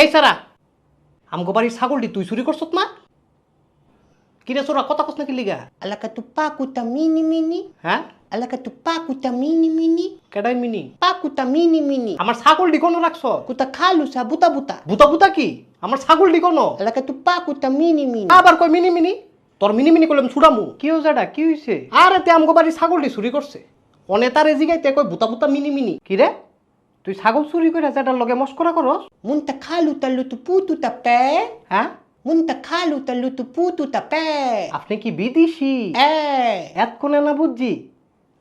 এই সারা আমগো বাড়ির ছাগলটি তুই চুরি করছত না? কিরে চোরা কথা কস নাকি লিগা? Alaka tu pakuta mini mini. হ্যাঁ? Alaka tu pakuta mini mini. কেডাই মিনি? Pakuta mini mini. আমার ছাগলটি কোনো রাখছ? Kuta kalu sa buta buta. বুতা বুতা কি? আমার ছাগলটি কোনো? Alaka tu pakuta mini mini. আবার কয় মিনি মিনি? তোর মিনি মিনি করলাম ছুড়ামু কি হয়েছে এটা? কি হয়েছে আরে তে আমগো বাড়ির ছাগলটি চুরি করছে। অনে তারে জিগাইতে কয় বুতা বুতা মিনি মিনি। কি রে তুই ছাগল চুরি করে যেটার লগে মস্করা করস? kalu ta lutu putu ta pe. হ্যাঁ? Munta kalu ta lutu putu ta pe. আপনি কি বিদেশি? Eh. এত কোনে না বুঝছি?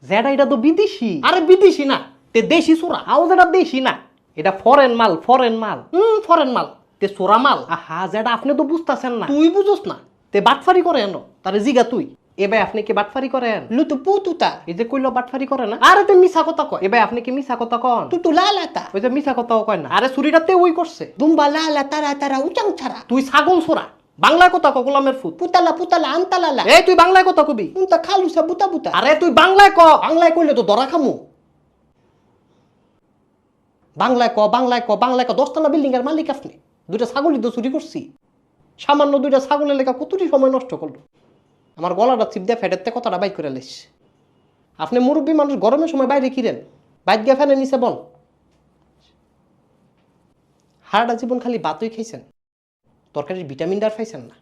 যেটা এটা তো বিদেশি। আরে বিদেশি না তে দেশি চোরা। আও যেটা দেশি না এটা ফরেন মাল ফরেন মাল। হুম ফরেন মাল তে চোরা মাল। আহা যেটা আপনি তো বুঝতেছেন না। তুই বুঝোস না। তে বাটফারি করে এনো তারে জিগা তুই। এবার আপনি কি বাটফারি করেন? putu ta. এই যে কইলো বাটফারি করে না? আরে তে মিছা কথা কয়। এবার আপনি কি মিছা কথা কন? Tutu lala ta. ওই যে মিছা কথাও কয় না। আরে চুরিটাতে ওই করছে। Dumba lala tara tara uchang chara. তুই ছাগল চোরা বাংলায় কথা ক গোলামের ফুট Putala putala antalala. এই তুই বাংলায় কথা কবি? kalu sa buta buta. আরে তুই বাংলায় ক। বাংলায় কইলে তো ধরা খামু। বাংলায় ক বাংলায় ক বাংলায় ক। দশতলা বিল্ডিং এর মালিক আপনি। দুইটা ছাগলই তো চুরি করছি। সামান্য দুইটা ছাগলের লেখা কতটি সময় নষ্ট করল? আমার গলাটা চিপ দিয়ে থেকে কথাটা বাইক করে লিস আপনি মুরব্বী মানুষ, গরমের সময় বাইরে কিরেন বাইক গিয়ে ফ্যানের নিছে বল। হারাটা জীবন খালি বাতই খাইছেন। তরকারির ভিটামিন ডার খাইছেন না।